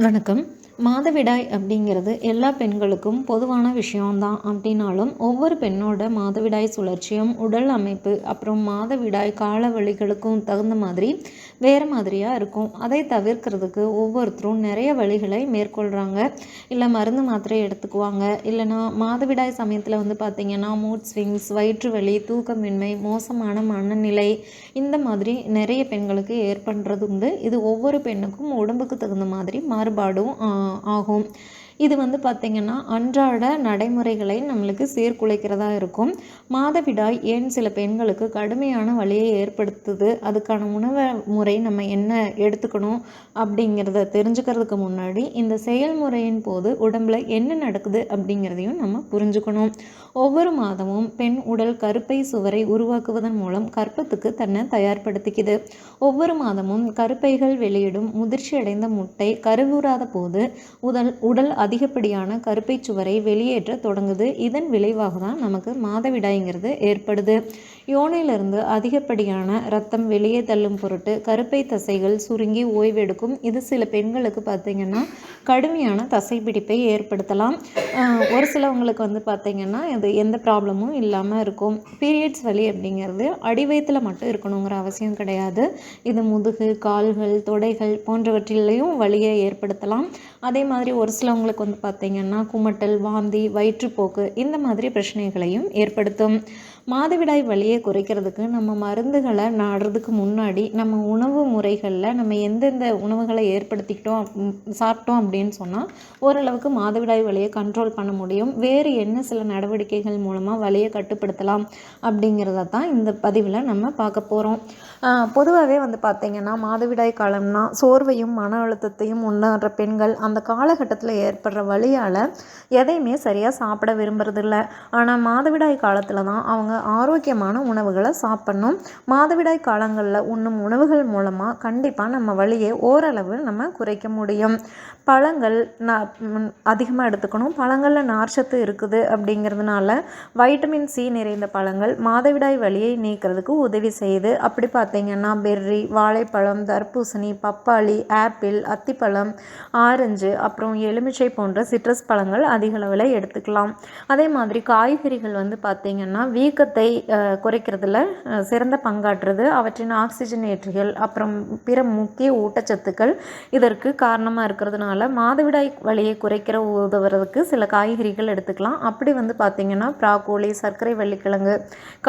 வணக்கம். மாதவிடாய் அப்படிங்கிறது எல்லா பெண்களுக்கும் பொதுவான விஷயம்தான். அப்படின்னாலும் ஒவ்வொரு பெண்ணோட மாதவிடாய் சுழற்சியும் உடல் அமைப்பு அப்புறம் மாதவிடாய் கால வழிகளுக்கும் தகுந்த மாதிரி வேறு மாதிரியாக இருக்கும். அதை தவிர்க்கிறதுக்கு ஒவ்வொருத்தரும் நிறைய வழிகளை மேற்கொள்கிறாங்க இல்லை மருந்து மாத்திரை எடுத்துக்குவாங்க. இல்லைனா மாதவிடாய் சமயத்தில் வந்து பார்த்திங்கன்னா மூட் ஸ்விங்ஸ் வயிற்று வலி தூக்கமின்மை மோசமான மனநிலை இந்த மாதிரி நிறைய பெண்களுக்கு ஏற்படுறது உண்டு. இது ஒவ்வொரு பெண்ணுக்கும் உடம்புக்கு தகுந்த மாதிரி மாறுபாடும் ஆகும். இது வந்து பார்த்திங்கன்னா அன்றாட நடைமுறைகளை நம்மளுக்கு சீர்குலைக்கிறதா இருக்கும். மாதவிடாய் ஏன் சில பெண்களுக்கு கடுமையான வழியை ஏற்படுத்துது? அதுக்கான உணவு முறை நம்ம என்ன எடுத்துக்கணும் அப்படிங்கிறத தெரிஞ்சுக்கிறதுக்கு முன்னாடி இந்த செயல்முறையின் போது உடம்பில் என்ன நடக்குது அப்படிங்கிறதையும் நம்ம புரிஞ்சுக்கணும். ஒவ்வொரு மாதமும் பெண் உடல் கருப்பை சுவரை உருவாக்குவதன் மூலம் கற்பத்துக்கு தன்னை தயார்படுத்திக்குது. ஒவ்வொரு மாதமும் கருப்பைகள் வெளியிடும் முதிர்ச்சி அடைந்த முட்டை கருவுறாத போது உடல் உடல் அதிகப்படியான கருப்பை சுவரை வெளியேற்ற தொடங்குது. இதன் விளைவாக தான் நமக்கு மாதவிடாய்ங்கிறது ஏற்படுது. யோனையிலிருந்து அதிகப்படியான ரத்தம் வெளியே தள்ளும் பொருட்டு கருப்பை தசைகள் சுருங்கி ஓய்வெடுக்கும். இது சில பெண்களுக்கு பார்த்திங்கன்னா கடுமையான தசைப்பிடிப்பை ஏற்படுத்தலாம். ஒரு சிலவங்களுக்கு வந்து பார்த்திங்கன்னா இது எந்த ப்ராப்ளமும் இல்லாமல் இருக்கும். பீரியட்ஸ் வலி அப்படிங்கிறது அடிவயத்தில் மட்டும் இருக்கணுங்கிற அவசியம் கிடையாது. இது முதுகு கால்கள் தொடைகள் போன்றவற்றிலையும் வலியை ஏற்படுத்தலாம். அதே மாதிரி ஒரு சிலவங்களுக்கு வந்து பார்த்திங்கன்னா குமட்டல் வாந்தி வயிற்றுப்போக்கு இந்த மாதிரி பிரச்சனைகளையும் ஏற்படுத்தும். மாதவிடாய் வழியை குறைக்கிறதுக்கு நம்ம மருந்துகளை நாடுறதுக்கு முன்னாடி நம்ம உணவு முறைகளில் நம்ம எந்தெந்த உணவுகளை ஏற்படுத்திக்கிட்டோம் சாப்பிட்டோம் அப்படின்னு சொன்னால் ஓரளவுக்கு மாதவிடாய் வழியை கண்ட்ரோல் பண்ண முடியும். வேறு என்ன சில நடவடிக்கைகள் மூலமாக வழியை கட்டுப்படுத்தலாம் அப்படிங்கிறத தான் இந்த பதிவில் நம்ம பார்க்க போகிறோம் பொதுவாகவே வந்து பார்த்திங்கன்னா மாதவிடாய் காலம்னா சோர்வையும் மன அழுத்தத்தையும் உண்டாடுற பெண்கள் அந்த காலகட்டத்தில் ஏற்படுற வழியால் எதையுமே சரியாக சாப்பிட விரும்புறதில்ல. ஆனால் மாதவிடாய் காலத்தில் தான் அவங்க ஆரோக்கியமான உணவுகளை சாப்பிட்ணும். மாதவிடாய் காலங்களில் உண்ணும் உணவுகள் மூலமாக கண்டிப்பாக நம்ம வழியை ஓரளவு நம்ம குறைக்க முடியும். பழங்கள் அதிகமாக எடுத்துக்கணும். பழங்களில் நார்ச்சத்து இருக்குது அப்படிங்கிறதுனால வைட்டமின் சி நிறைந்த பழங்கள் மாதவிடாய் வலியை நீக்கிறதுக்கு உதவி செய்யுது. அப்படி பார்த்திங்கன்னா பெர்ரி வாழைப்பழம் தர்பூசணி பப்பாளி ஆப்பிள் அத்திப்பழம் ஆரஞ்சு அப்புறம் எலுமிச்சை போன்ற சிட்ரஸ் பழங்கள் அதிக அளவில் எடுத்துக்கலாம். அதே மாதிரி காய்கறிகள் வந்து பார்த்திங்கன்னா வீக்க அழுத்தத்தை குறைக்கிறதுல சிறந்த பங்காற்றுது. அவற்றின் ஆக்சிஜனேற்றிகள் அப்புறம் பிற முக்கிய ஊட்டச்சத்துக்கள் இதற்கு காரணமாக இருக்கிறதுனால மாதவிடாய் வழியை குறைக்கிற உதவுறதுக்கு சில காய்கறிகள் எடுத்துக்கலாம். அப்படி வந்து பார்த்திங்கன்னா ப்ராக்கோலி சர்க்கரை வள்ளிக்கிழங்கு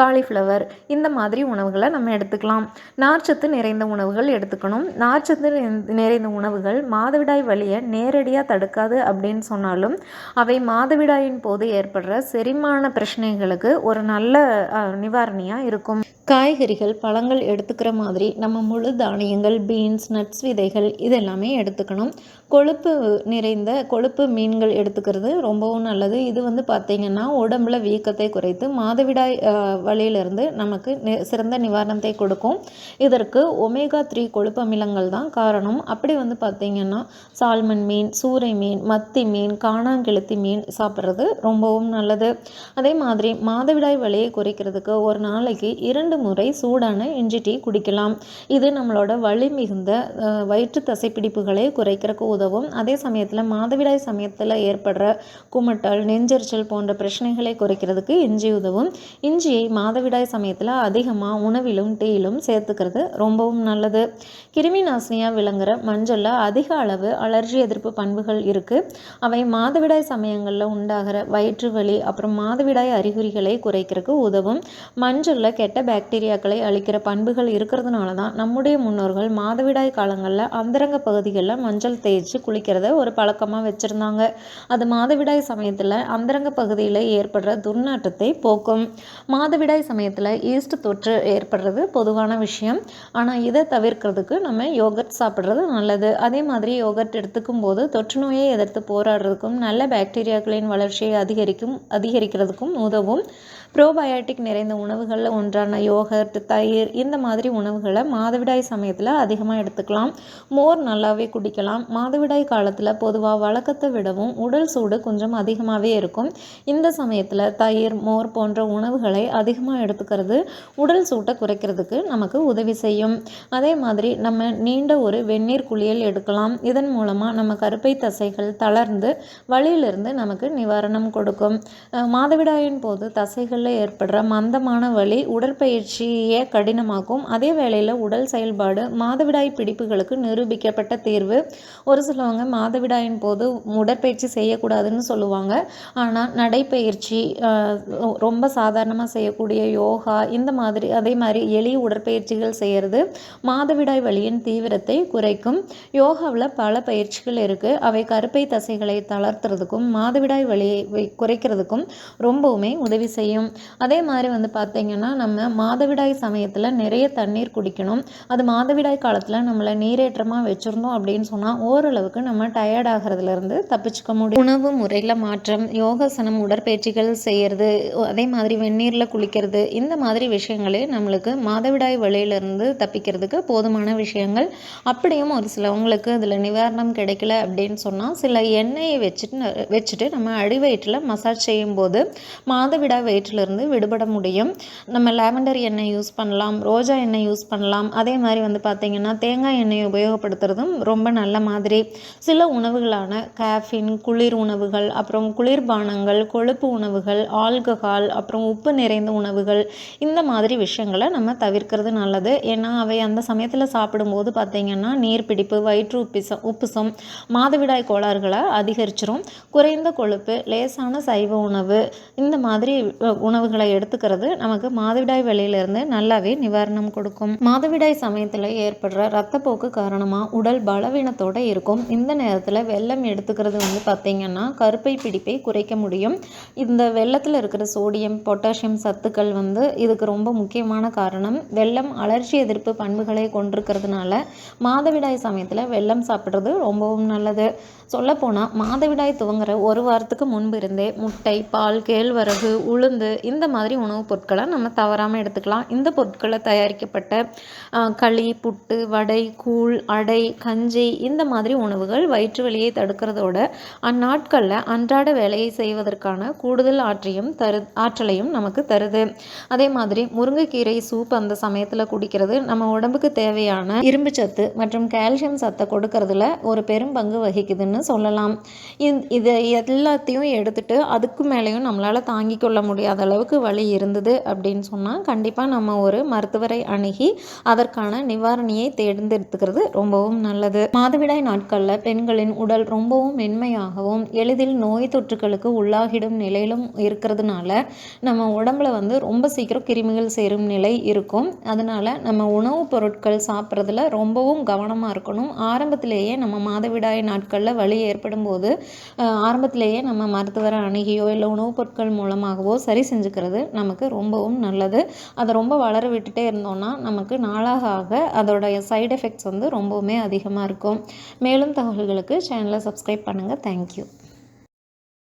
காலிஃப்ளவர் இந்த மாதிரி உணவுகளை நம்ம எடுத்துக்கலாம். நார்ச்சத்து நிறைந்த உணவுகள் எடுத்துக்கணும். நார்ச்சத்து நிறைந்த உணவுகள் மாதவிடாய் வழியை நேரடியாக தடுக்காது அப்படின்னு சொன்னாலும் அவை மாதவிடாயின் போது ஏற்படுற செரிமான பிரச்சனைகளுக்கு ஒரு நல்ல நிவாரணியாக இருக்கும். காய்கறிகள் பழங்கள் எடுத்துக்கிற மாதிரி நம்ம முழு தானியங்கள் பீன்ஸ் நட்ஸ் விதைகள் இதெல்லாமே எடுத்துக்கணும். கொழுப்பு நிறைந்த கொழுப்பு மீன்கள் எடுத்துக்கிறது ரொம்பவும் நல்லது. இது வந்து பார்த்திங்கன்னா உடம்புல வீக்கத்தை குறைத்து மாதவிடாய் வழியிலிருந்து நமக்கு சிறந்த நிவாரணத்தை கொடுக்கும். இதற்கு ஒமேகா த்ரீ கொழுப்பு அமிலங்கள் தான் காரணம். அப்படி வந்து பார்த்திங்கன்னா சால்மன் மீன் சூறை மீன் மத்தி மீன் காணாங்கெளுத்தி மீன் சாப்பிட்றது ரொம்பவும் நல்லது. அதே மாதிரி மாதவிடாய் வழியை குறைக்கிறதுக்கு ஒரு நாளைக்கு இரண்டு முறை சூடான இஞ்சி டீ குடிக்கலாம். இது நம்மளோட வலி மிகுந்த வயிற்று தசைப்பிடிப்புகளை குறைக்கிறக்கு உதவும். அதே சமயத்தில் மாதவிடாய் சமயத்தில் ஏற்படுற குமட்டல் நெஞ்சரிச்சல் போன்ற பிரச்சனைகளை குறைக்கிறதுக்கு இஞ்சி உதவும். இஞ்சியை மாதவிடாய் சமயத்தில் அதிகமாக உணவிலும் டீயிலும் சேர்த்துக்கிறது ரொம்பவும் நல்லது. கிருமி நாசினியாக விளங்குற மஞ்சளில் அதிக அளவு அலர்ஜி எதிர்ப்பு பண்புகள் இருக்குது அவை மாதவிடாய் சமயங்களில் உண்டாகிற வயிற்று வலி அப்புறம் மாதவிடாய் அறிகுறிகளை குறைக்கிறதுக்கு உதவும். மஞ்சளில் கெட்ட பாக்டீரியாக்களை அழிக்கிற பண்புகள் இருக்கிறதுனால தான் நம்முடைய முன்னோர்கள் மாதவிடாய் காலங்களில் அந்தரங்க பகுதிகளில் மஞ்சள் தேய்ச்சி வச்சு குளிக்கிறத ஒரு பழக்கமாக வச்சுருந்தாங்க. அது மாதவிடாய் சமயத்தில் அந்தரங்க பகுதியில் ஏற்படுற துர்நாற்றத்தை போக்கும். மாதவிடாய் சமயத்தில் ஈஸ்ட் தொற்று ஏற்படுறது பொதுவான விஷயம். ஆனால் இதை தவிர்க்கிறதுக்கு நம்ம யோகர்ட் சாப்பிட்றது நல்லது. அதே மாதிரி யோகர்ட் எடுத்துக்கும் போது தொற்று நோயை எதிர்த்து போராடுறதுக்கும் நல்ல பாக்டீரியாக்களின் வளர்ச்சியை அதிகரிக்கும் அதிகரிக்கிறதுக்கும் உதவும். ப்ரோபயோட்டிக் நிறைந்த உணவுகளில் ஒன்றான யோகர்ட் தயிர் இந்த மாதிரி உணவுகளை மாதவிடாய் சமயத்தில் அதிகமாக எடுத்துக்கலாம். மோர் நல்லாவே குடிக்கலாம். மாதவிடாய் காலத்தில் பொதுவாக வழக்கத்தை விடவும் உடல் சூடு கொஞ்சம் அதிகமாகவே இருக்கும். இந்த சமயத்தில் தயிர் மோர் போன்ற உணவுகளை அதிகமாக எடுத்துக்கிறது உடல் சூட்டை குறைக்கிறதுக்கு நமக்கு உதவி செய்யும். அதே மாதிரி நம்ம நீண்ட ஒரு வெந்நீர் குளியல் எடுக்கலாம். இதன் மூலமாக நம்ம கருப்பை தசைகள் தளர்ந்து வழியிலிருந்து நமக்கு நிவாரணம் கொடுக்கும். மாதவிடாயின் போது தசைகள் தசைகளில் ஏற்படுற மந்தமான வலி உடற்பயிற்சியை கடினமாக்கும். அதே வேளையில் உடல் செயல்பாடு மாதவிடாய் பிடிப்புகளுக்கு நிரூபிக்கப்பட்ட தீர்வு. ஒரு சிலவங்க மாதவிடாயின் போது உடற்பயிற்சி செய்யக்கூடாதுன்னு சொல்லுவாங்க. ஆனால் நடைப்பயிற்சி ரொம்ப சாதாரணமாக செய்யக்கூடிய யோகா இந்த மாதிரி அதே மாதிரி எளிய உடற்பயிற்சிகள் செய்கிறது மாதவிடாய் வலியின் தீவிரத்தை குறைக்கும். யோகாவில் பல பயிற்சிகள் இருக்குது அவை கருப்பை தசைகளை தளர்த்துறதுக்கும் மாதவிடாய் வலியை குறைக்கிறதுக்கும் ரொம்பவுமே உதவி செய்யும். அதே மாதிரி வந்து பார்த்திங்கன்னா நம்ம மாதவிடாய் சமயத்தில் நிறைய தண்ணீர் குடிக்கணும். அது மாதவிடாய் காலத்தில் நம்மளை நீரேற்றமாக வச்சுருந்தோம் அப்படின்னு சொன்னால் ஓரளவுக்கு நம்ம டயர்ட் ஆகிறதுலேருந்து தப்பிச்சுக்க முடியும். உணவு முறையில் மாற்றம் யோகாசனம் உடற்பயிற்சிகள் செய்கிறது அதே மாதிரி வெந்நீரில் குளிக்கிறது இந்த மாதிரி விஷயங்களே நம்மளுக்கு மாதவிடாய் வழியிலிருந்து தப்பிக்கிறதுக்கு போதுமான விஷயங்கள். அப்படியும் ஒரு சிலவங்களுக்கு இதில் நிவாரணம் கிடைக்கல அப்படின்னு சொன்னால் சில எண்ணெயை வச்சுட்டு வச்சுட்டு நம்ம அடிவயிற்றில் மசாஜ் செய்யும்போது மாதவிடாய் வயிற்றிலிருந்து விடுபட முடியும். நம்ம லாவெண்டர் எண்ணெய் யூஸ் பண்ணலாம் ரோஜா எண்ணெய் யூஸ் பண்ணலாம். அதே மாதிரி வந்து பார்த்திங்கன்னா தேங்காய் எண்ணெய் உபயோகப்படுத்துறதும் ரொம்ப நல்ல மாதிரி. சில உணவுகளான கேஃபின் குளிர் உணவுகள் அப்புறம் குளிர்பானங்கள் கொழுப்பு உணவுகள் ஆல்கஹால் அப்புறம் உப்பு நிறைந்த உணவுகள் இந்த மாதிரி விஷயங்களை நம்ம தவிர்க்கிறது நல்லது. ஏன்னா அவை அந்த சமயத்தில் சாப்பிடும்போது பார்த்திங்கன்னா நீர் பிடிப்பு வயிற்று உப்பிசம் உப்புசம் மாதவிடாய் கோளாறுகளை அதிகரிச்சிரும். குறைந்த கொழுப்பு லேசான சைவ உணவு இந்த மாதிரி உணவுகளை எடுத்துக்கிறது நமக்கு மாதவிடாய் வழியிலிருந்து நல்லாவே நிவாரணம் கொடுக்கும். மாதவிடாய் சமயத்தில் ஏற்படுற ரத்தப்போக்கு காரணமாக உடல் பலவீனத்தோடு இருக்கும். இந்த நேரத்தில் வெள்ளம் எடுத்துக்கிறது வந்து பார்த்திங்கன்னா கருப்பை பிடிப்பை குறைக்க முடியும். இந்த வெள்ளத்தில் இருக்கிற சோடியம் பொட்டாசியம் சத்துக்கள் வந்து இதுக்கு ரொம்ப முக்கியமான காரணம். வெள்ளம் அலர்ச்சி எதிர்ப்பு பண்புகளை கொண்டிருக்கிறதுனால மாதவிடாய் சமயத்தில் வெள்ளம் சாப்பிட்றது ரொம்பவும் நல்லது. சொல்லப்போனால் மாதவிடாய் துவங்குற ஒரு வாரத்துக்கு முன்பு இருந்தே முட்டை பால் கேழ்வரகு உளுந்து இந்த மாதிரி உணவுப் பொருட்களை நம்ம தவறாமல் எடுத்துக்கலாம். இந்த பொருட்களை தயாரிக்கப்பட்ட களி புட்டு வடை கூழ் அடை கஞ்சி இந்த மாதிரி உணவுகள் வயிற்று வலியை தடுக்கிறதோட அந்நாட்களில் அன்றாட வேலையை செய்வதற்கான கூடுதல் ஆற்றையும் தரு ஆற்றலையும் நமக்கு தருது. அதே மாதிரி முருங்கைக்கீரை சூப் அந்த சமயத்தில் குடிக்கிறது நம்ம உடம்புக்கு தேவையான இரும்பு சத்து மற்றும் கால்சியம் சத்தை கொடுக்கறதுல ஒரு பெரும் பங்கு வகிக்குதுன்னு சொல்லலாம். இது எல்லாத்தையும் எடுத்துகிட்டு அதுக்கு மேலேயும் நம்மளால் தாங்கிக் கொள்ள முடியாத அளவுக்கு வலி இருந்தது அப்படின்னு சொன்னால் கண்டிப்பாக நம்ம ஒரு மருத்துவரை அணுகி அதற்கான நிவாரணியை தேர்ந்தெடுத்துக்கிறது ரொம்பவும் நல்லது. மாதவிடாய் நாட்களில் பெண்களின் உடல் ரொம்பவும் மென்மையாகவும் எளிதில் நோய் தொற்றுகளுக்கு உள்ளாகிடும் நிலையிலும் இருக்கிறதுனால நம்ம உடம்புல வந்து ரொம்ப சீக்கிரம் கிருமிகள் சேரும் நிலை இருக்கும். அதனால் நம்ம உணவுப் பொருட்கள் சாப்பிட்றதுல ரொம்பவும் கவனமாக இருக்கணும். ஆரம்பத்திலேயே நம்ம மாதவிடாய் நாட்களில் வலி ஏற்படும் போது ஆரம்பத்திலேயே நம்ம மருத்துவரை அணுகியோ இல்லை உணவுப் பொருட்கள் மூலமாகவோ சரி செஞ்சுக்கிறது நமக்கு ரொம்பவும் நல்லது. அதை ரொம்ப வளர விட்டுட்டே இருந்தோம்னா நமக்கு நாளாக ஆக அதோடைய சைடு எஃபெக்ட்ஸ் வந்து ரொம்பவுமே அதிகமாக இருக்கும். மேலும் தகவல்களுக்கு சேனலை சப்ஸ்கிரைப் பண்ணுங்கள் தேங்க்யூ